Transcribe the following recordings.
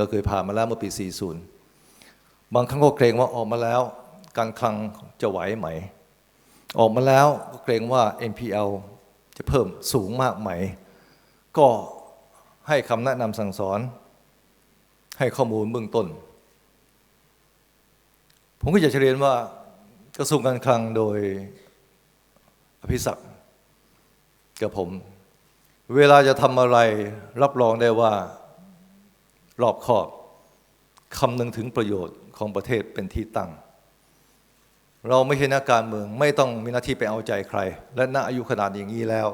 เราเคยผ่านมาแล้วเมื่อปี 40 บางครั้งก็เกรงว่าออกมาแล้วการคลังจะไหวไหม ออกมาแล้วก็เกรงว่า NPL จะเพิ่มสูงมากไหม ก็ให้คำแนะนำสั่งสอน ให้ข้อมูลเบื้องต้น ผมก็อยากจะเรียนว่ากระทรวงการคลังโดยอภิศักดิ์กับผม เวลาจะทำอะไรรับรองได้ว่า รอบคอบคำนึงถึงประโยชน์ของประเทศเป็นที่ตั้ง เราไม่ใช่นักการเมืองไม่ต้องมีหน้าที่ไปเอาใจใคร และณอายุขนาดอย่างนี้แล้ว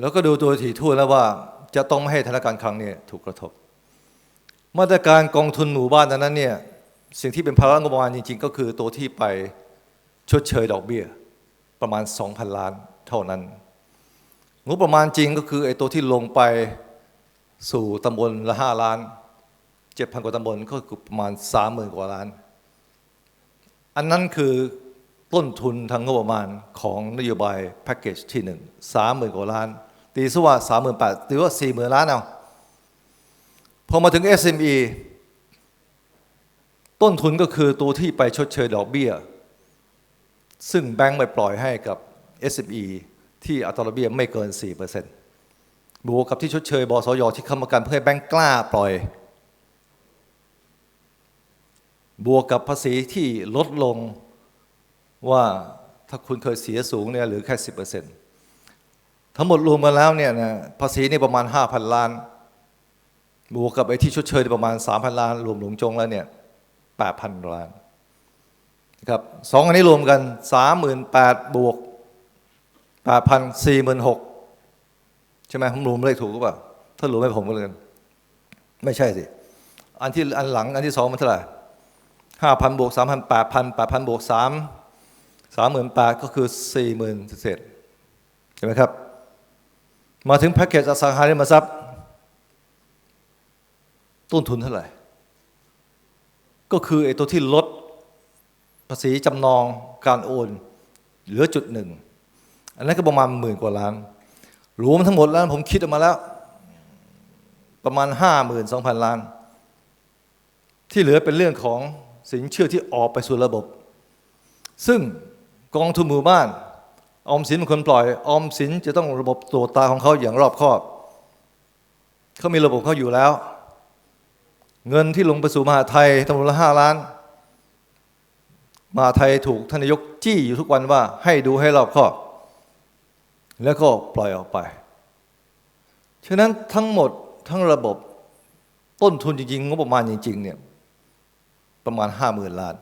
แล้วก็ดูตัวถี่ทั่วแล้วว่าจะต้องไม่ให้ธนาคารคลังเนี่ยถูกกระทบ มาตรการกองทุนหมู่บ้านนั้นเนี่ยสิ่งที่เป็นภาระงบประมาณจริง ๆ ก็คือตัวที่ไปชดเชยดอกเบี้ยประมาณ 2,000 ล้านเท่านั้น งบประมาณจริงก็คือไอ้ตัวที่ลงไป สู่ตำบลละ5ล้าน7,000กว่าตำบลก็คือประมาณ30,000กว่าล้าน อันนั้นคือต้นทุนทางงบประมาณของนโยบายแพ็กเกจที่หนึ่งสามหมื่นกว่าล้าน ตีซะว่าสามหมื่นแปดตีว่าสี่หมื่นล้านเอาพอมาถึง SME ต้นทุนก็คือตัวที่ไปชดเชยดอกเบี้ย ซึ่งแบงก์ไปปล่อยให้กับ SME ที่อัตราดอกเบี้ยไม่เกิน 4% บวกกับที่ชดเชยบสยที่ค้ำประกันเพื่อให้แบงก์กล้าปล่อย บวกกับภาษีที่ลดลงว่าถ้าคุณเคยเสียสูงเนี่ยหลือแค่สิบเปอร์เซ็นต์ทั้งหมดรวมกันแล้วเนี่ยนะภาษีนี่ประมาณ5,000ล้าน บวกกับไอ้ที่ชดเชยประมาณ3,000ล้าน รวมหลงจงแล้วเนี่ย8,000ล้านนะครับสองอันนี้รวมกัน38,000บวก8,000 46,000ใช่ไหมผมรวมเลขถูกหรือเปล่าถ้ารวมให้ผมก็เลยไม่ใช่สิ อันที่อันหลังอันที่สองมันเท่าไหร่ห้าพันบวกสามพันแปดพันแปดพันบวกสามสามหมื่นแปดก็คือสี่หมื่นเศษใช่ไหมครับ มาถึงแพ็กเกจอสังหาริมทรัพย์ ต้นทุนเท่าไหร่ ก็คือไอ้ตัวที่ลดภาษีจำนองการโอน เหลือจุดหนึ่ง อันนั้นก็ประมาณหมื่นกว่าล้าน รวมทั้งหมดแล้ว ผมคิดออกมาแล้ว ประมาณห้าหมื่นสองพันล้าน ที่เหลือเป็นเรื่องของสินเชื่อที่ออกไปสู่ระบบ ซึ่งกองทุนหมู่บ้านออมสินเป็นคนปล่อยออมสินจะต้องระบบตรวจตาของเขาอย่างรอบคอบเขามีระบบเขาอยู่แล้ว เงินที่ลงไปสู่มหาไทยตำรวจละห้าล้านมหาไทยถูกท่านนายกจี้อยู่ทุกวันว่าให้ดูให้รอบคอบ แล้วก็ปล่อยออกไป ฉะนั้นทั้งหมดทั้งระบบต้นทุนจริงๆงบประมาณจริง ๆ เนี่ยประมาณห้าหมื่นล้าน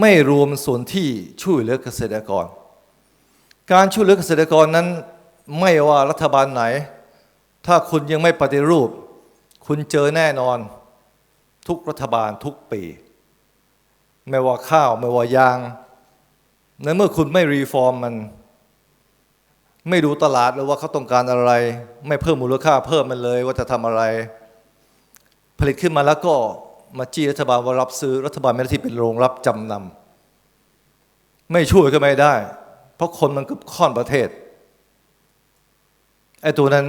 ไม่รวมส่วนที่ช่วยเหลือเกษตรกร การช่วยเหลือเกษตรกรนั้นไม่ว่ารัฐบาลไหน ถ้าคุณยังไม่ปฏิรูป คุณเจอแน่นอน ทุกรัฐบาลทุกปี ไม่ว่าข้าวไม่ว่ายางในเมื่อคุณไม่รีฟอร์มมัน ไม่ดูตลาดเลยว่าเขาต้องการอะไร ไม่เพิ่มมูลค่าเพิ่มมันเลยว่าจะทำอะไร ผลิตขึ้นมาแล้วก็มาจี้รัฐบาลว่ารับซื้อรัฐบาลไม่ได้ที่เป็นโรงรับจำนำไม่ช่วยก็ไม่ได้ เพราะคนมันกือบค่อนประเทศไอ้ตัวนั้น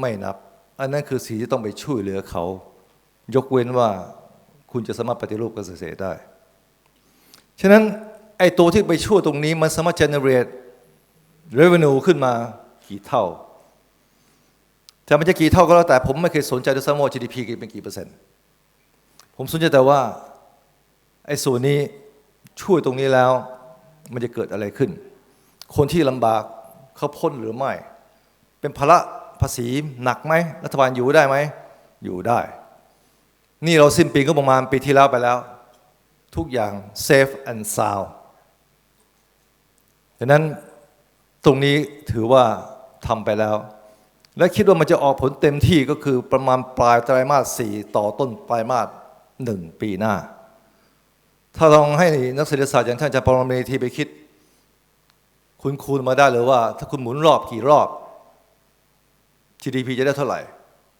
ไม่นับ อันนั้นคือสีที่ต้องไปช่วยเหลือเขา ยกเว้นว่าคุณจะสามารถปฏิรูปเกษตรได้ ฉะนั้นไอ้ตัวที่ไปช่วยตรงนี้มันสามารถ generate revenue ขึ้นมากี่เท่าแต่มันจะกี่เท่าก็แล้วแต่ผมไม่เคยสนใจด้วยซ้ำว่า GDP เป็นกี่เปอร์เซ็นต์ ผมสนใจแต่ว่าไอ้ส่วนนี้ช่วยตรงนี้แล้ว มันจะเกิดอะไรขึ้น คนที่ลำบากเขาพ้นหรือไม่ เป็นภาระภาษีหนักไหม รัฐบาลอยู่ได้ไหม อยู่ได้ นี่เราสิ้นปีก็ประมาณปีที่แล้วไปแล้ว ทุกอย่าง safe and sound ดังนั้น ตรงนี้ถือว่าทำไปแล้ว และคิดว่ามันจะออกผลเต็มที่ก็คือประมาณปลายไตรมาสสี่ต่อต้นไตรมาสหนึ่งปีหน้า ถ้าลองให้นักเศรษฐศาสตร์อย่างท่านอาจารย์ปรเมธีไปคิด คุณคูณมาได้เลยว่า ถ้าคุณหมุนรอบกี่รอบ GDP จะได้เท่าไหร่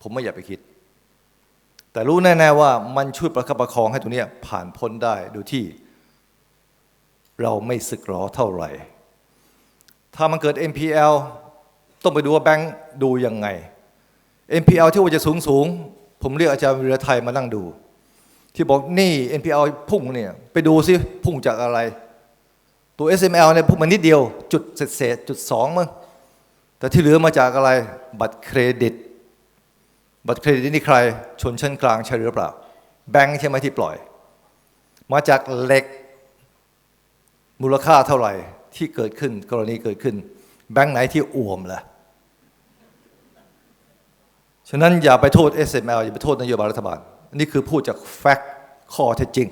ผมไม่อยากไปคิด แต่รู้แน่ๆว่ามันช่วยประคับประคองให้ตัวนี้ผ่านพ้นได้โดยที่เราไม่สึกหรอเท่าไหร่ ถ้ามันเกิด NPL ต้องไปดูว่าแบงค์ดูยังไง NPL ที่ว่าจะสูงสูง ผมเรียกอาจารย์วิรไทยมานั่งดู ที่บอกนี่ NPL พุ่งเนี่ยไปดูซิพุ่งจากอะไร ตัว SML เนี่ยพุ่งมานิดเดียว จุดเศษๆจุดสองมั้งแต่ที่เหลือมาจากอะไร บัตรเครดิต บัตรเครดิตนี่ใคร ชนชั้นกลางใช่หรือเปล่า แบงค์ใช่ไหมที่ปล่อย มาจากเหล็ก มูลค่าเท่าไหร่ ที่เกิดขึ้นกรณีเกิดขึ้น แบงค์ไหนที่อ่วมล่ะฉะนั้นอย่าไปโทษ SML อย่าไปโทษนโยบายรัฐบาล นี่คือพูดจากแฟกต์ข้อเท็จจริง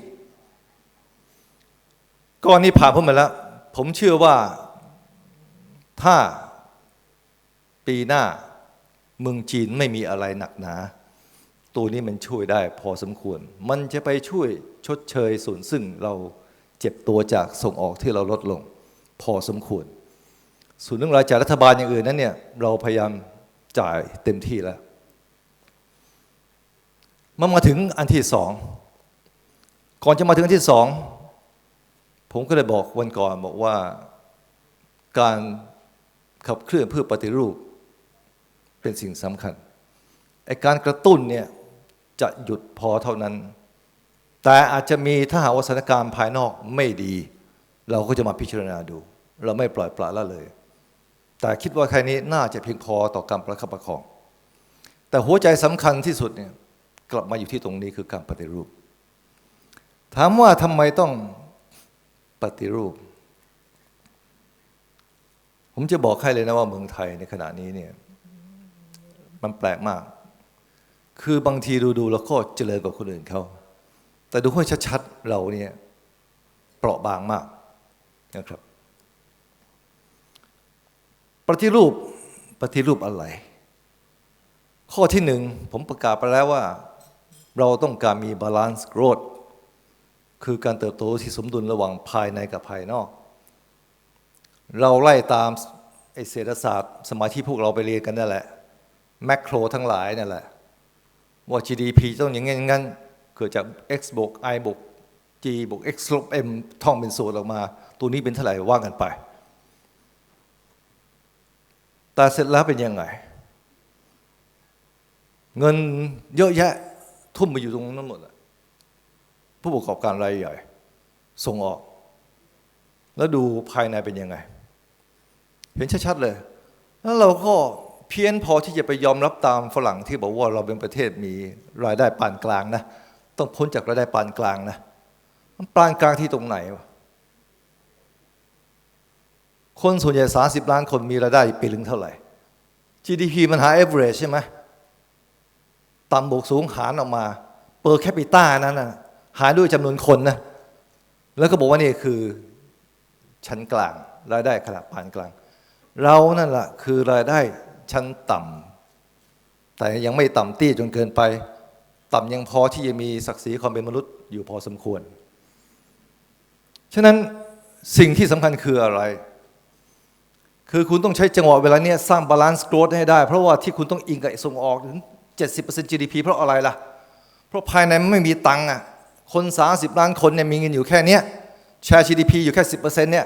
ก้อนนี้ผ่านพ้นมาแล้ว ผมเชื่อว่าถ้าปีหน้าเมืองจีนไม่มีอะไรหนักหนา ตัวนี้มันช่วยได้พอสมควร มันจะไปช่วยชดเชยส่วนซึ่งเราเจ็บตัวจากส่งออกที่เราลดลง พอสมควร ส่วนเรื่องรายจ่ายรัฐบาลอย่างอื่นนั้นเนี่ยเราพยายามจ่ายเต็มที่แล้วมามาถึงอันที่สองก่อนจะมาถึงอันที่สองผมก็เลยบอกวันก่อนบอกว่าการขับเคลื่อนเพื่อปฏิรูปเป็นสิ่งสำคัญไอการกระตุ้นเนี่ยจะหยุดพอเท่านั้น แต่อาจจะมีถ้าหากว่าสถานการณ์ภายนอกไม่ดี เราก็จะมาพิจารณาดู เราไม่ปล่อยปละละเลย แต่คิดว่าแค่นี้น่าจะเพียงพอต่อการประคับประคอง แต่หัวใจสำคัญที่สุดเนี่ยกลับมาอยู่ที่ตรงนี้คือการปฏิรูป ถามว่าทำไมต้องปฏิรูป ผมจะบอกให้เลยนะว่าเมืองไทยในขณะนี้เนี่ยมันแปลกมาก คือบางทีดูดูแล้วก็เจริญกว่าคนอื่นเขา แต่ดูให้ชัดๆเราเนี่ยเปราะบางมาก นะครับ ปฏิรูปปฏิรูปอะไร ข้อที่หนึ่งผมประกาศไปแล้วว่า เราต้องการมี balance growth คือการเติบโตที่สมดุลระหว่างภายในกับภายนอก เราไล่ตามไอเศรษฐศาสตร์ สมัยที่พวกเราไปเรียนกันนั่นแหละ แมกโครทั้งหลายนั่นแหละ ว่า GDP ต้องอย่างงั้นอย่างงั้นเกิดจาก x บวก i บวก g บวก x ลบ m ท่องเป็นสูตรออกมา ตัวนี้เป็นเท่าไหร่ว่ากันไป แต่เสร็จแล้วเป็นยังไง เงินเยอะแยะทุ่มไปอยู่ตรงนั้นหมดผู้ประกอบการรายใหญ่ ส่งออก แล้วดูภายในเป็นยังไง เห็นชัดๆเลย แล้วเราก็เพี้ยนพอที่จะไปยอมรับตามฝรั่งที่บอกว่าเราเป็นประเทศมีรายได้ปานกลางนะ ต้องพ้นจากรายได้ปานกลางนะมันปานกลางที่ตรงไหนวะ คนส่วนใหญ่สาสิบล้านคนมีรายได้ปีลึงเท่าไหร่ GDP มันหา average ใช่ไหมต่ำบวกสูงหารออกมาเปอร์แคปิต้านั้นนะหารด้วยจำนวนคนนะ แล้วก็บอกว่านี่คือชั้นกลาง รายได้ขนาดปานกลาง เรานั่นแหละคือรายได้ชั้นต่ำแต่ยังไม่ต่ำตี้จนเกินไป ต่ำยังพอที่จะมีศักดิ์ศรีความเป็นมนุษย์อยู่พอสมควร ฉะนั้นสิ่งที่สำคัญคืออะไร คือคุณต้องใช้จังหวะเวลาเนี้ยสร้างบาลานซ์โกรดให้ได้ เพราะว่าที่คุณต้องอิงกับส่งออกถึง 70% GDP เพราะอะไรล่ะ เพราะภายในมันไม่มีตังค์อะคน 30 ล้านคนเนี่ยมีเงินอยู่แค่เนี้ยแชร์ GDP อยู่แค่ 10%เนี่ย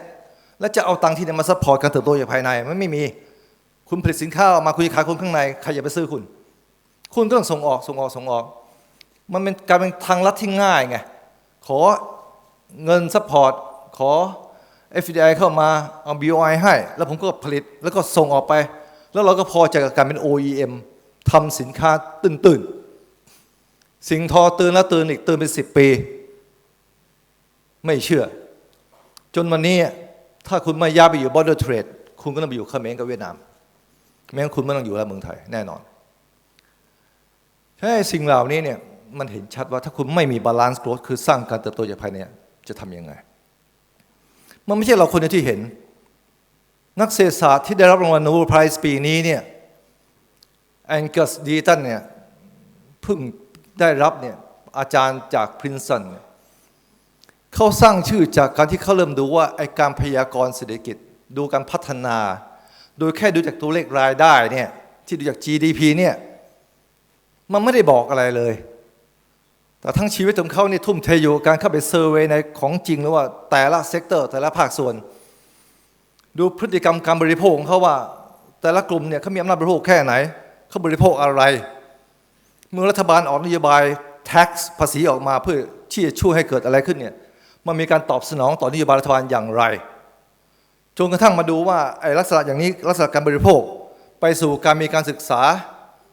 แล้วจะเอาตังค์ที่ไหนมาซัพพอร์ตการเติบโตจากภายในมันไม่มี คุณผลิตสินค้าออกมาคุณจะขายคนข้างในใครจะไปซื้อคุณ คุณก็ต้องส่งออกส่งออกส่งออก มันเป็นการเป็นทางลัดที่ง่ายไงขอเงินซัพพอร์ตขอ FDI เข้ามาเอา BOI ให้ แล้วผมก็ผลิตแล้วก็ส่งออกไป แล้วเราก็พอใจกับการเป็น OEM ทำสินค้าตื่นตื่นๆสิ่งทอตื่นแล้วตื่นอีกตื่นเป็นสิบปี ไม่เชื่อ จนวันนี้ถ้าคุณไม่ย้ายไปอยู่ border trade คุณก็ต้องไปอยู่เขมรกับเวียดนามไม่งั้คุณไม่ต้องอยู่แล้วเมืองไทยแน่นอนใช่สิ่งเหล่านี้เนี่ยมันเห็นชัดว่าถ้าคุณไม่มี balance growth คือสร้างการเติบโตจากภายในจะทำยังไง มันไม่ใช่เราคนเดียวที่เห็น นักเศรษฐศาสตร์ที่ได้รับรางวัลโนเบลไพรส์ปีนี้เนี่ยแองเกัสดีตันเนี่ยเพิ่งได้รับเนี่ยอาจารย์จากพรินสันเนี่ยเขาสร้างชื่อจากการที่เขาเริ่มดูว่าไอการพยากรณ์เศรษฐกิจ ดูการพัฒนา โดยแค่ดูจากตัวเลขรายได้เนี่ยที่ดูจาก GDP เนี่ยมันไม่ได้บอกอะไรเลย แต่ทั้งชีวิตของเขานี่ทุ่มเทอยู่การเข้าไปเซอร์เวยในของจริงแล้วว่าแต่ละเซกเตอร์ แต่ละภาคส่วน ดูพฤติกรรมการบริโภคของเขาว่า แต่ละกลุ่มเนี่ยเขามีอำนาจบริโภคแค่ไหนเขาบริโภคอะไร เมื่อรัฐบาลออกนโยบาย tax ภาษีออกมาเพื่อที่จะช่วยให้เกิดอะไรขึ้นเนี่ยมันมีการตอบสนองต่อนโยบายรัฐบาลอย่างไรจนกระทั่งมาดูว่าไอ้ลักษณะอย่างนี้ลักษณะการบริโภค ไปสู่การมีการศึกษา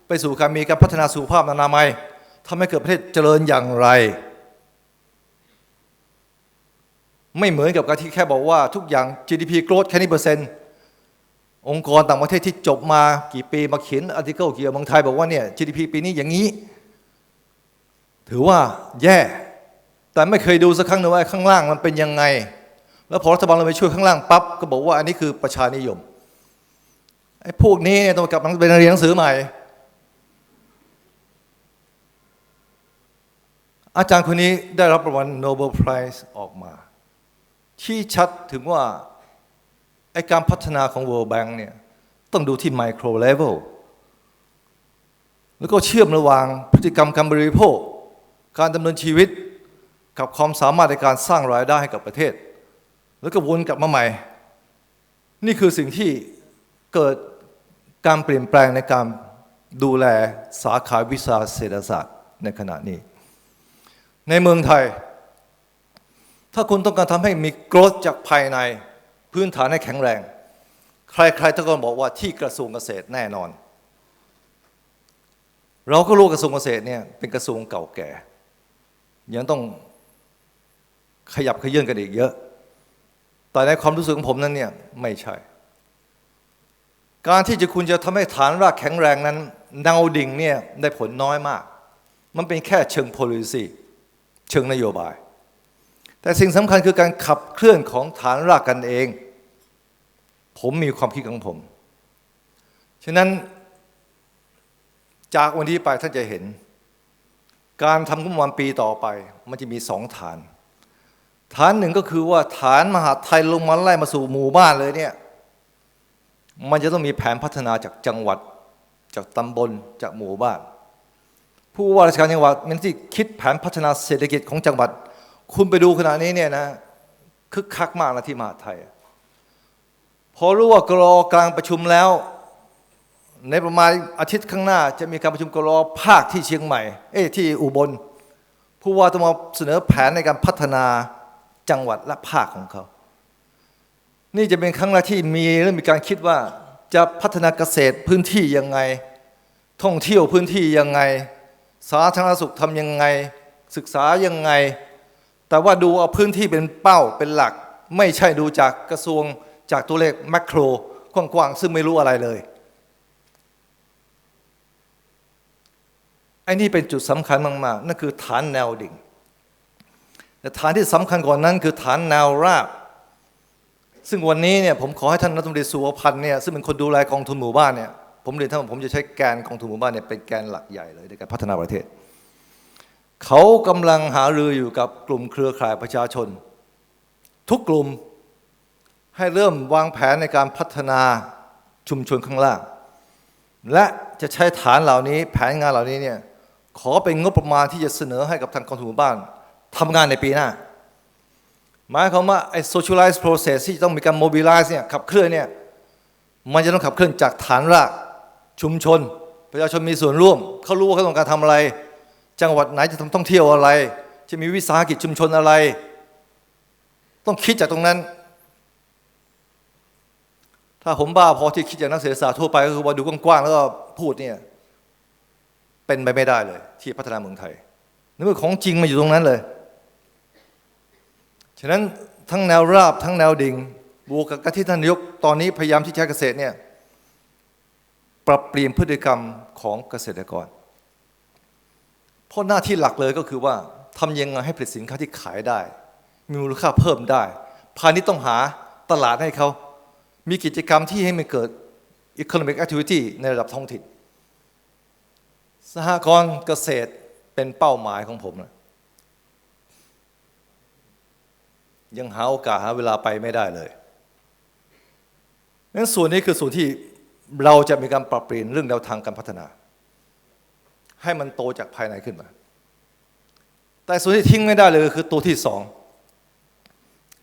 ไปสู่การมีการพัฒนาสุขภาพอนามัย ทำให้เกิดประเทศเจริญอย่างไร ไม่เหมือนกับการที่แค่บอกว่าทุกอย่าง GDP growth แค่นี้เปอร์เซ็นต์องค์กรต่างประเทศที่จบมากี่ปีมาเขียนอาร์ติเคิลเกี่ยวกับเมืองไทยบอกว่าเนี่ย GDP ปีนี้อย่างนี้ ถือว่าแย่ แต่ไม่เคยดูสักครั้งหนึ่งว่าข้างล่างมันเป็นยังไง แล้วพอรัฐบาลเราไปช่วยข้างล่างปั๊บก็บอกว่าอันนี้คือประชานิยมไอ้พวกนี้เนี่ยต้องกลับมาเป็นเรียนหนังสือใหม่ อาจารย์คนนี้ได้รับรางวัลโนเบลไพรส์ออกมา ชี้ชัดถึงว่าไอการพัฒนาของ World Bank เนี่ยต้องดูที่ไมโครเลเวลแล้วก็เชื่อมระหว่างพฤติกรรมการบริโภค การดำเนินชีวิตกับความสามารถในการสร้างรายได้ให้กับประเทศ แล้วก็วนกลับมาใหม่ นี่คือสิ่งที่เกิดการเปลี่ยนแปลงในการดูแลสาขาวิชาเศรษฐศาสตร์ในขณะนี้ ในเมืองไทย ถ้าคุณต้องการทำให้มีโกรธจากภายในพื้นฐานให้แข็งแรง ใครๆทุกคนบอกว่าที่กระทรวงเกษตรแน่นอน เราก็รู้กระทรวงเกษตรเนี่ยเป็นกระทรวงเก่าแก่ ยังต้องขยับขยื่นกันอีกเยอะ แต่ในความรู้สึกของผมนั้นเนี่ยไม่ใช่ การที่จะคุณจะทำให้ฐานรากแข็งแรงนั้นแนวดิ่งเนี่ยได้ผลน้อยมาก มันเป็นแค่เชิง policy เชิงนโยบาย แต่สิ่งสำคัญคือการขับเคลื่อนของฐานรากกันเอง ผมมีความคิดของผม ฉะนั้นจากวันนี้ไปท่านจะเห็น การทำงบประมาณปีต่อไป มันจะมีสองฐาน ฐานหนึ่งก็คือว่าฐานมหาไทยลงมาไล่มาสู่หมู่บ้านเลยเนี่ยมันจะต้องมีแผนพัฒนาจากจังหวัดจากตำบลจากหมู่บ้าน ผู้ว่าราชการจังหวัดมันที่คิดแผนพัฒนาเศรษฐกิจของจังหวัด คุณไปดูขณะนี้เนี่ยนะคึกคักมากนะที่มหาดไทย พอรู้ว่ากรอกลางประชุมแล้ว ในประมาณอาทิตย์ข้างหน้า จะมีการประชุมกรอภาคที่เชียงใหม่ เอ้ที่อุบล ผู้ว่าต้องมาเสนอแผนในการพัฒนาจังหวัดและภาคของเขา นี่จะเป็นครั้งแรกที่มีและมีการคิดว่าจะพัฒนาเกษตรพื้นที่ยังไง ท่องเที่ยวพื้นที่ยังไง สาธารณสุขทำยังไง ศึกษายังไง แต่ว่าดูเอาพื้นที่เป็นเป้าเป็นหลัก ไม่ใช่ดูจากกระทรวงจากตัวเลขแมกโรกว้างๆซึ่งไม่รู้อะไรเลยไอ้นี่เป็นจุดสำคัญมากๆนั่นคือฐานแนวดิ่งแต่ฐานที่สำคัญกว่านั้นคือฐานแนวราบ ซึ่งวันนี้เนี่ยผมขอให้ท่านรัฐมนตรีสุวพันธ์เนี่ยซึ่งเป็นคนดูแลกองทุนหมู่บ้านเนี่ย ผมเรียนท่านผมจะใช้แกนกองทุนหมู่บ้านเนี่ยเป็นแกนหลักใหญ่เลยในการพัฒนาประเทศ เขากำลังหารืออยู่กับกลุ่มเครือข่ายประชาชน ทุกกลุ่มให้เริ่มวางแผนในการพัฒนาชุมชนข้างล่าง และจะใช้ฐานเหล่านี้แผนงานเหล่านี้เนี่ยขอเป็นงบประมาณที่จะเสนอให้กับทางกองทุนหมู่บ้านทำงานในปีหน้า หมายความว่าไอ้ socialize process ที่ต้องมีการ mobilize เนี่ยขับเคลื่อนเนี่ยมันจะต้องขับเคลื่อนจากฐานราก ชุมชน ประชาชนมีส่วนร่วม เขารู้ว่าเขาต้องการทำอะไร จังหวัดไหนจะทำท่องเที่ยวอะไร จะมีวิสาหกิจชุมชนอะไร ต้องคิดจากตรงนั้น ถ้าผมบ้าพอที่คิดอย่างนักเศรษฐศาสตร์ทั่วไปก็คือว่าดูกว้างๆแล้วก็พูดเนี่ยเป็นไปไม่ได้เลย ที่พัฒนาเมืองไทยในเมื่อของจริงมาอยู่ตรงนั้นเลย ฉะนั้นทั้งแนวราบทั้งแนวดิ่งบวกกับที่ท่านนายกตอนนี้พยายามที่ใช้เกษตรเนี่ย ปรับเปลี่ยนพฤติกรรมของเกษตรกร เพราะหน้าที่หลักเลยก็คือว่าทำยังไงให้ผลิตสินค้าที่ขายได้ มีมูลค่าเพิ่มได้ พาณิชย์ต้องหาตลาดให้เขา มีกิจกรรมที่ให้มันเกิด economic activity ในระดับท้องถิ่น สหกรณ์เกษตรเป็นเป้าหมายของผมนะยังหาโอกาสหาเวลาไปไม่ได้เลยงั้นส่วนนี้คือส่วนที่ เราจะมีการปรับเปลี่ยนเรื่องแนวทางการพัฒนา ให้มันโตจากภายในขึ้นมา แต่ส่วนที่ทิ้งไม่ได้เลยคือตัวที่สอง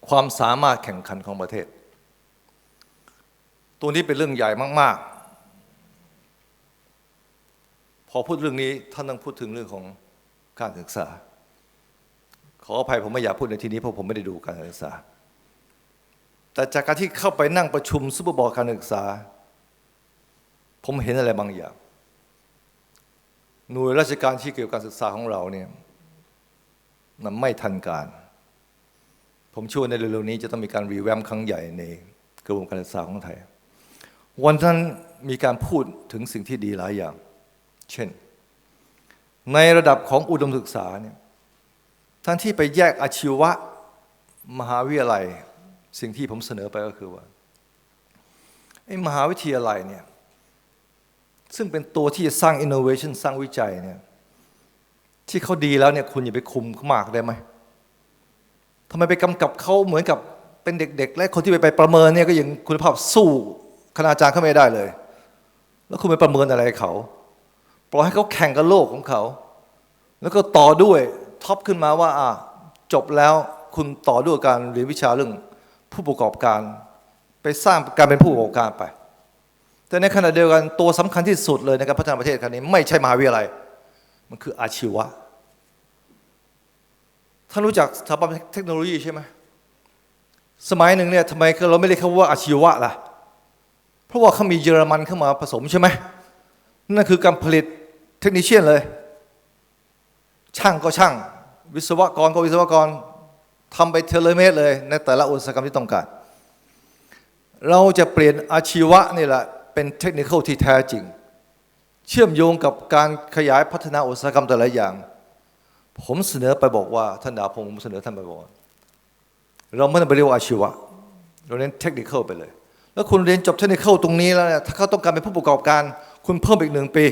ความสามารถแข่งขันของประเทศ ตัวนี้เป็นเรื่องใหญ่มาก ๆ พอพูดเรื่องนี้ท่านต้องพูดถึงเรื่องของการศึกษา ขออภัยผมไม่อยากพูดในที่นี้เพราะผมไม่ได้ดูการศึกษา แต่จากการที่เข้าไปนั่งประชุมซุปเปอร์บอลการศึกษา ผมเห็นอะไรบางอย่าง หน่วยราชการที่เกี่ยวกับการศึกษาของเราเนี่ยมันไม่ทันการ ผมเชื่อในเร็วๆนี้จะต้องมีการรีแวมครั้งใหญ่ในกระบวนการศึกษาของไทย วันนั้นมีการพูดถึงสิ่งที่ดีหลายอย่าง เช่น ในระดับของอุดมศึกษาเนี่ยท่านที่ไปแยกอาชีวะมหาวิทยาลัย สิ่งที่ผมเสนอไปก็คือว่าไอ้มหาวิทยาลัยเนี่ย ซึ่งเป็นตัวที่จะสร้าง innovation สร้างวิจัยเนี่ยที่เขาดีแล้วเนี่ยคุณอย่าไปคุมเขามากได้ไหมทำไมไปกำกับเขาเหมือนกับเป็นเด็ก ๆ และคนที่ไปไปประเมินเนี่ยก็ยังคุณภาพสู้คณาจารย์เขาไม่ได้เลย แล้วคุณไปประเมินอะไรเขาปล่อยให้เขาแข่งกับโลกของเขา แล้วก็ต่อด้วยท็อปขึ้นมาว่าอะจบแล้วคุณต่อด้วยการเรียนวิชาเรื่องผู้ประกอบการ ไปสร้างการเป็นผู้ประกอบการไป แต่ในขณะเดียวกันตัวสำคัญที่สุดเลยในการพัฒนาประเทศครั้งนี้ ไม่ใช่มหาวิทยาลัย มันคืออาชีวะท่านรู้จักสถาบันเทคโนโลยีใช่ไหมสมัยหนึ่งเนี่ยทำไมเราไม่เรียกเขาว่าอาชีวะล่ะ เพราะว่าเขามีเยอรมันเข้ามาผสมใช่ไหมนั่นคือการผลิตเทคนิชเชียนเลย ช่างก็ช่าง วิศวกรก็วิศวกรทำไปเทเลเมตรเลย ในแต่ละอุตสาหกรรมที่ต้องการ เราจะเปลี่ยนอาชีวะนี่แหละ เป็นเทคนิคที่แท้จริง เชื่อมโยงกับการขยายพัฒนาอุตสาหกรรมแต่ละอย่าง ผมเสนอไปบอกว่าท่านดาพงศ์ผมเสนอท่านไปบอกว่าเราไม่ต้องไปเรียกว่าอาชีวะ เราเรียนเทคนิคไปเลย แล้วคุณเรียนจบเทคนิคตรงนี้แล้วเนี่ยถ้าเขาต้องการเป็นผู้ประกอบการ คุณเพิ่มอีกหนึ่งปี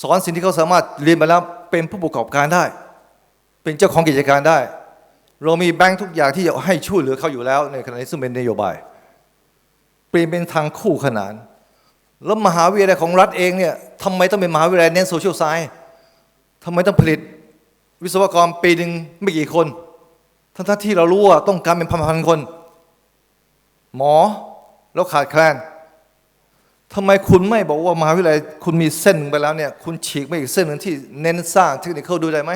สอนสิ่งที่เขาสามารถเรียนมาแล้วเป็นผู้ประกอบการได้ เป็นเจ้าของกิจการได้ เรามีแบงค์ทุกอย่างที่จะให้ช่วยเหลือเขาอยู่แล้วในขณะนี้ซึ่งเป็นนโยบายเปลี่ยนเป็นทางคู่ขนาน แล้วมหาวิทยาลัยของรัฐเองเนี่ยทำไมต้องเป็นมหาวิทยาลัยเน้นโซเชียลไซน์ทำไมต้องผลิต วิศวกรปีหนึ่งไม่กี่คนทั้งที่เรารู้ว่าต้องการเป็นพันๆคน หมอแล้วขาดแคลนทำไมคุณไม่บอกว่ามหาวิทยาลัยคุณมีเส้นหนึ่งไปแล้วเนี่ยคุณฉีกไปอีกเส้นหนึ่งที่เน้นสร้างเทคนิคเข้าดูได้ไหม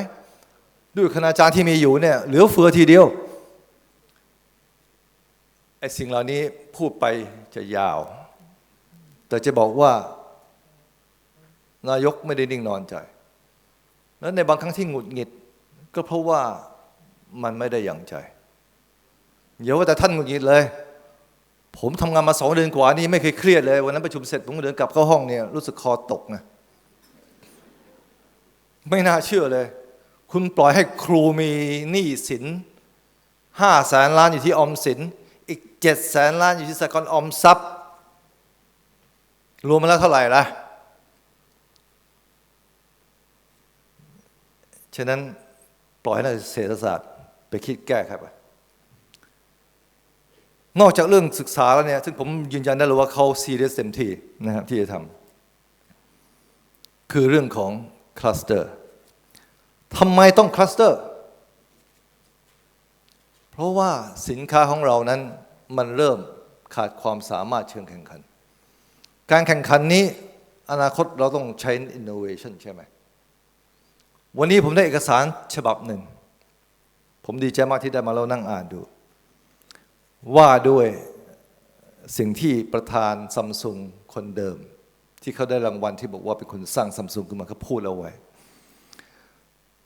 ด้วยคณาจารย์ที่มีอยู่เนี่ยเหลือเฟือทีเดียวไอ้สิ่งเหล่านี้พูดไปจะยาว แต่จะบอกว่า นายกไม่ได้นิ่งนอนใจ แล้วในบางครั้งที่หงุดหงิด ก็เพราะว่ามันไม่ได้อย่างใจอย่าว่าแต่ท่านหงุดหงิดเลย ผมทำงานมาสองเดือนกว่านี่ไม่เคยเครียดเลยวันนั้นประชุมเสร็จผมเดินกลับเข้าห้องเนี่ยรู้สึกคอตกนะไม่น่าเชื่อเลย คุณปล่อยให้ครูมีหนี้สินห้าแสนล้านอยู่ที่ออมสิน อีกเจ็ดแสนล้านอยู่ที่สกลออมทรัพย์ รวมมาแล้วเท่าไหร่ละฉะนั้นปล่อยให้นักเศรษฐศาสตร์ไปคิดแก้ครับ นอกจากเรื่องศึกษาแล้วเนี่ย ซึ่งผมยืนยันได้เลยว่าเขาซีเรียสเต็มที่นะครับที่จะทำคือเรื่องของคลัสเตอร์ทำไมต้องคลัสเตอร์ เพราะว่าสินค้าของเรานั้นมันเริ่มขาดความสามารถเชิงแข่งขัน การแข่งขันนี้อนาคตเราต้องใช้ innovation ใช่ไหม วันนี้ผมได้เอกสารฉบับหนึ่ง ผมดีใจมากที่ได้มาเรานั่งอ่านดู ว่าด้วยสิ่งที่ประธานซัมซุงคนเดิม ที่เขาได้รางวัลที่บอกว่าเป็นคนสร้างซัมซุงขึ้นมาเขาพูดเอาไว้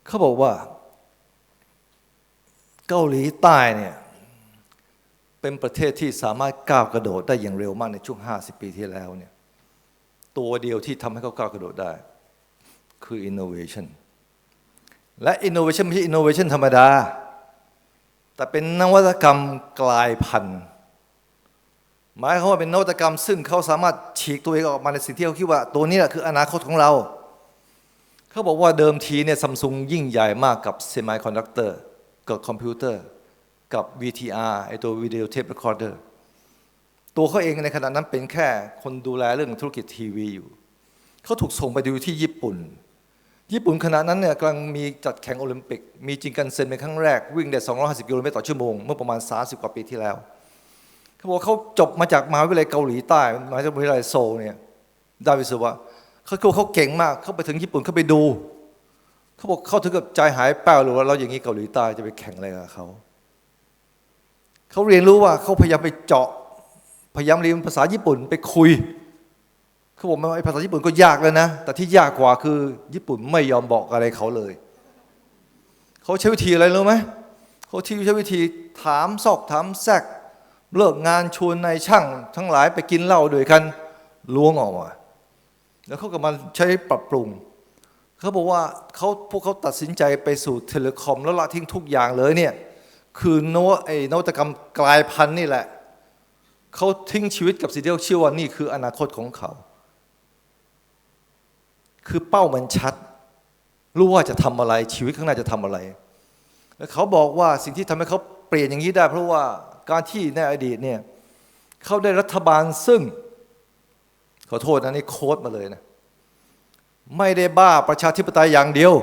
เขาบอกว่า เกาหลีใต้เนี่ย เป็นประเทศที่สามารถก้าวกระโดดได้อย่างเร็วมากในช่วง 50 ปีที่แล้วเนี่ยตัวเดียวที่ทำให้เขาก้าวกระโดดได้ คือ innovation และ innovation ไม่ใช่ innovation ธรรมดา แต่เป็นนวัตกรรมกลายพันธุ์หมายความว่าเป็นนวัตกรรม ซึ่งเขาสามารถฉีกตัวเองออกมาในสิ่งที่เขาคิดว่า ตัวนี้แหละคืออนาคตของเรา เขาบอกว่าเดิมทีเนี่ยซัมซุงยิ่งใหญ่มากกับเซมิคอนดักเตอร์กับคอมพิวเตอร์ กับ VTR ไอตัววิดีโอเทปเรคคอร์เดอร์ตัวเขาเองในขณะนั้นเป็นแค่คนดูแลเรื่องธุรกิจทีวีอยู่ เขาถูกส่งไปดูที่ญี่ปุ่น ญี่ปุ่นขณะนั้นเนี่ยกำลังมีจัดแข่งโอลิมปิก มีจิงกันเซ็นเป็นครั้งแรก วิ่งได้ 250 กิโลเมตรต่อชั่วโมง เมื่อประมาณ 30 กว่าปีที่แล้ว เขาบอกเขาจบมาจากมหาวิทยาลัยเกาหลีใต้มหาวิทยาลัยโซลเนี่ยได้วิศวะเขาเขาเขาเก่งมาก เขาไปถึงญี่ปุ่นเขาไปดู เขาบอกเขาถึงกับใจหายแป้วเลยว่าเราอย่างนี้เกาหลีใต้จะไปแข่งอะไรกับเขา เขาเรียนรู้ว่าเขาพยายามไปเจาะ พยายามเรียนภาษาญี่ปุ่นไปคุยเขาบอกว่าไอ้ภาษาญี่ปุ่นก็ยากแล้วนะ แต่ที่ยากกว่าคือ ญี่ปุ่นไม่ยอมบอกอะไรเขาเลย เขาใช้วิธีอะไรรู้ไหมเขาที่ใช้วิธีถามซอกถามแซกเลิกงานชวนนายช่าง ทั้งหลายไปกินเหล้าด้วยกันล้วงออกมาแล้วเขาก็มาใช้ปรับปรุง เขาบอกว่าเขาพวกเขาตัดสินใจไปสู่เทเลคอม แล้วละทิ้งทุกอย่างเลยเนี่ย คือนวไอ้นวัตกรรมกลายพันธุ์นี่แหละ เขาทิ้งชีวิตกับสิ่งที่เขาเชื่อว่านี่คืออนาคตของเขา คือเป้ามันชัด รู้ว่าจะทำอะไรชีวิตข้างหน้าจะทำอะไร แล้วเขาบอกว่าสิ่งที่ทำให้เขาเปลี่ยนอย่างนี้ได้ เพราะว่าการที่ในอดีตเนี่ยเขาได้รัฐบาลซึ่ง ขอโทษนะนี่โค้ดมาเลยนะไม่ได้บ้าประชาธิปไตยอย่างเดียว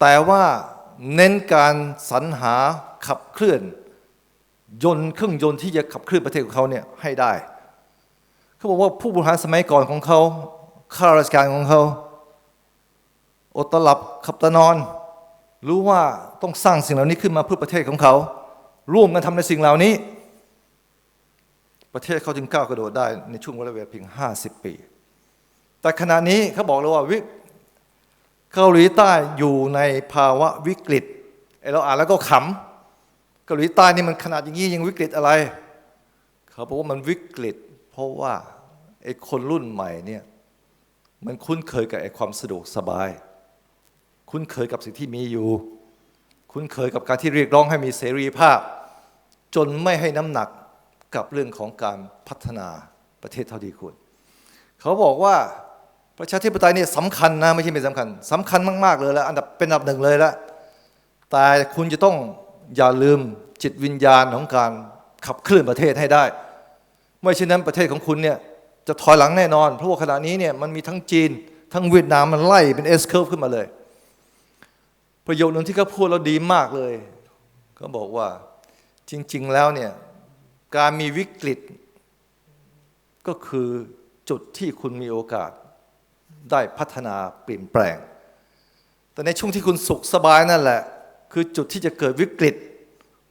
แต่ว่า เน้นการสรรหาขับเคลื่อน ยนต์เครื่องยนต์ที่จะขับเคลื่อนประเทศของเขาเนี่ยให้ได้เขาบอกว่าผู้บริหารสมัยก่อนของเขาข้าราชการของเขาอดตลับขับตะนอน รู้ว่าต้องสร้างสิ่งเหล่านี้ขึ้นมาเพื่อประเทศของเขา ร่วมกันทำในสิ่งเหล่านี้ ประเทศเขาจึงก้าวกระโดดได้ในช่วงเวลาเพียง 50 ปี แต่ขณะนี้เขาบอกเลยว่าวิ เกาหลีใต้อยู่ในภาวะวิกฤตไอ้เราอ่านแล้วก็ขำเกาหลีใต้นี่มันขนาดอย่างนี้ยังวิกฤตอะไร เขาบอกว่ามันวิกฤต เพราะว่าไอ้คนรุ่นใหม่เนี่ยมันคุ้นเคยกับไอ้ความสะดวกสบาย คุ้นเคยกับสิ่งที่มีอยู่ คุ้นเคยกับการที่เรียกร้องให้มีเสรีภาพ จนไม่ให้น้ำหนักกับเรื่องของการพัฒนาประเทศเท่าที่ควรเขาบอกว่า ประชาธิปไตยเนี่ยสำคัญนะไม่ใช่ไม่สำคัญสำคัญมาก ๆ เลยแล้วอันดับเป็นอันดับหนึ่งเลยละแต่คุณจะต้องอย่าลืมจิตวิญญาณของการขับเคลื่อนประเทศให้ได้ ไม่เช่นนั้นประเทศของคุณเนี่ยจะถอยหลังแน่นอน เพราะว่าขณะนี้เนี่ยมันมีทั้งจีน ทั้งเวียดนามมันไล่เป็นเอสเคอร์ฟขึ้นมาเลย ประโยคหนึ่งที่เขาพูดแล้วดีมากเลยเขาบอกว่าจริง ๆแล้วเนี่ยการมีวิกฤต ก็คือจุดที่คุณมีโอกาส ได้พัฒนาเปลี่ยนแปลง แต่ในช่วงที่คุณสุขสบายนั่นแหละ คือจุดที่จะเกิดวิกฤต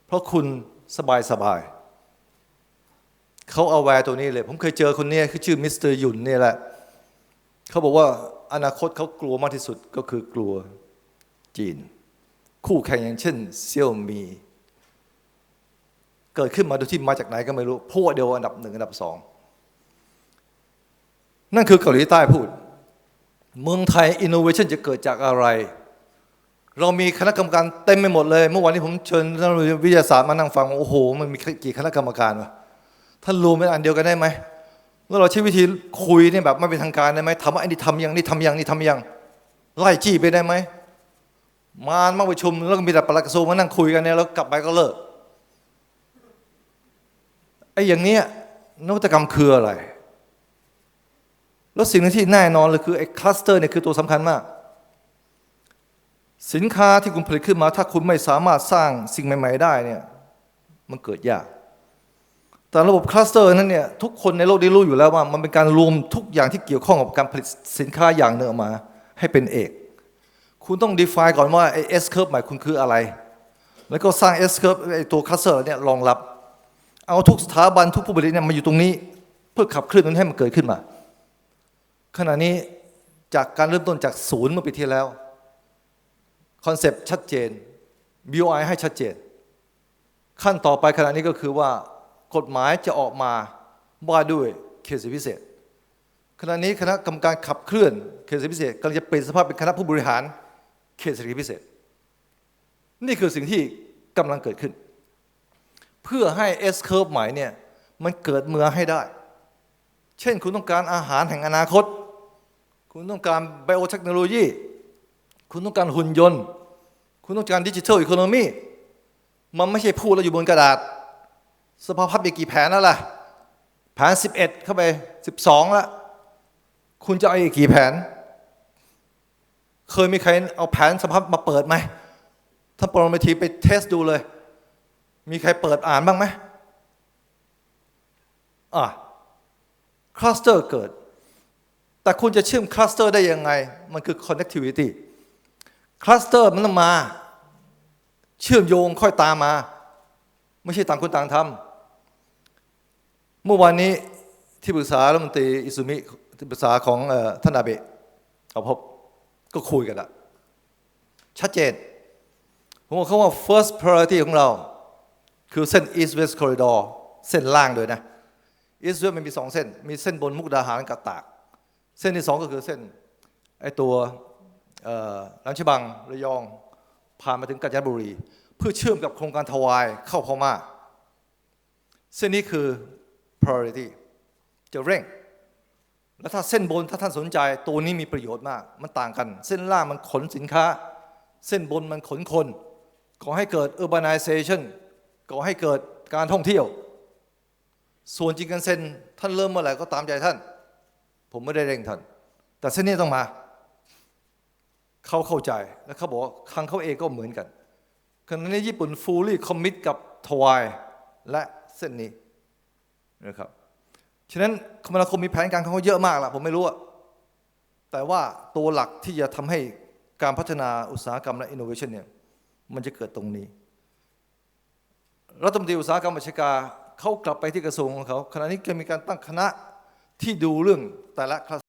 เพราะคุณสบายสบายเขาเอาแวร์ตัวนี้เลย ผมเคยเจอคนนี้คือชื่อมิสเตอร์หยุนนี่แหละเขาบอกว่าอนาคตเขากลัวมากที่สุดก็คือกลัวจีน คู่แข่งอย่างเช่นเซี่ยวมี เกิดขึ้นมาโดยที่มาจากไหนก็ไม่รู้พวกเดียวอันดับหนึ่งอันดับสองนั่นคือเกาหลีใต้พูด เมืองไทยอินโนเวชันจะเกิดจากอะไร เรามีคณะกรรมการเต็มไปหมดเลย เมื่อวานนี้ผมเชิญท่านวิทยาศาสตร์มานั่งฟัง โอ้โห มันมีกี่คณะกรรมการวะท่านรวมเป็นอันเดียวกันได้ไหมแล้วเราใช้วิธีคุยเนี่ยแบบไม่เป็นทางการได้ไหมทำว่าไอ้นี่ทำยังนี่ทำยังนี่ทำยังไล่จี้ไปได้ไหมมานมาประชุมแล้วก็มีแต่ปลัดกระทรวงมานั่งคุยกันเนี่ยแล้วกลับไปก็เลิกไอ้อย่างเนี้ยนวัตกรรมคืออะไร แล้วสิ่งที่แน่นอนเลยคือไอ้คลัสเตอร์เนี่ยคือตัวสำคัญมาก สินค้าที่คุณผลิตขึ้นมา ถ้าคุณไม่สามารถสร้างสิ่งใหม่ ๆ ได้เนี่ยมันเกิดยาก แต่ระบบคลัสเตอร์นั้นเนี่ยทุกคนในโลกได้รู้อยู่แล้วว่า มันเป็นการรวมทุกอย่างที่เกี่ยวข้องกับการผลิตสินค้าอย่างหนึ่งอมา ให้เป็นเอก คุณต้อง define ก่อนว่าไอ้ S curve หมายคุณคืออะไร แล้วก็สร้าง S curve ไอ้ตัวคลัสเตอร์เนี่ยรองรับ เอาทุกสถาบันทุกผู้ผลิตเนี่ยมาอยู่ตรงนี้ เพื่อขับเคลื่อนนั้นให้มันเกิดขึ้นมา ขณะนี้จากการเริ่มต้นจากศูนย์เมื่อปีที่แล้ว คอนเซปต์ชัดเจน BOI ให้ชัดเจน ขั้นต่อไปขณะนี้ก็คือว่ากฎหมายจะออกมาว่าด้วยเขตพิเศษ ขณะนี้คณะกรรมการขับเคลื่อนเขตพิเศษกำลังจะเปลี่ยนสภาพเป็นคณะผู้บริหารเขตเศรษฐกิจพิเศษ นี่คือสิ่งที่กำลังเกิดขึ้น เพื่อให้ S curve ใหม่เนี่ยมันเกิดเมือให้ได้ เช่นคุณต้องการอาหารแห่งอนาคต คุณต้องการไบโอเทคโนโลยี คุณต้องการหุ่นยนต์ คุณต้องการดิจิทัลอีโคโนมีมันไม่ใช่พูดแล้วอยู่บนกระดาษ สภาพพับอีกกี่แผนนั่นล่ะ แผน 11 เข้าไป 12ละคุณจะเอาอีกกี่แผน เคยมีใครเอาแผนสภาพมาเปิดไหม ถ้าปรมาทีไปเทสดูเลย มีใครเปิดอ่านบ้างไหมอะคลัสเตอร์เกิด แต่คุณจะเชื่อมคลัสเตอร์ได้ยังไง มันคือ connectivity คลัสเตอร์มันต้องมา เชื่อมโยงค่อยตามมา ไม่ใช่ต่างคนต่างทำเมื่อวานนี้ที่ปรึกษารัฐมนตรีอิสุมิที่ปรึกษาของท่านอาเบะเอาพบก็คุยกันละชัดเจน ผมบอกเขาว่า first priority ของเรา คือเส้น east west corridor เส้นล่างด้วยนะ east west มันมีสองเส้น มีเส้นบนมุกดาหารกับตาก เส้นที่สองก็คือเส้นไอ้ตัวเอ่อลำฉบังระยองผ่านมาถึงกาญจนบุรี เพื่อเชื่อมกับโครงการทวายเข้าพม่า เส้นนี้คือ priority จะเร่ง แล้วถ้าเส้นบนถ้าท่านสนใจตัวนี้มีประโยชน์มาก มันต่างกัน เส้นล่างมันขนสินค้า เส้นบนมันขนคนก่อให้เกิด urbanization ก่อให้เกิดการท่องเที่ยว ส่วนจริงกันเซ็นท่านเริ่มเมื่อไหร่ก็ตามใจท่าน ผมไม่ได้เร่งท่านแต่เส้นนี้ต้องมา เขาเข้าใจและเขาบอกว่าครั้งเขาเองก็เหมือนกันขณะนี้ญี่ปุ่น fully commit กับทวายและเส้นนี้นะครับฉะนั้นคมนาคมมีแผนการของเขาเยอะมากละผมไม่รู้อะแต่ว่าตัวหลักที่จะทำให้การพัฒนาอุตสาหกรรมและ innovation เนี่ยมันจะเกิดตรงนี้ รัฐมนตรีอุตสาหกรรมบัญชาการเขากลับไปที่กระทรวงของเขาขณะนี้ก็มีการตั้งคณะ ที่ดูเรื่องแต่ละคลัส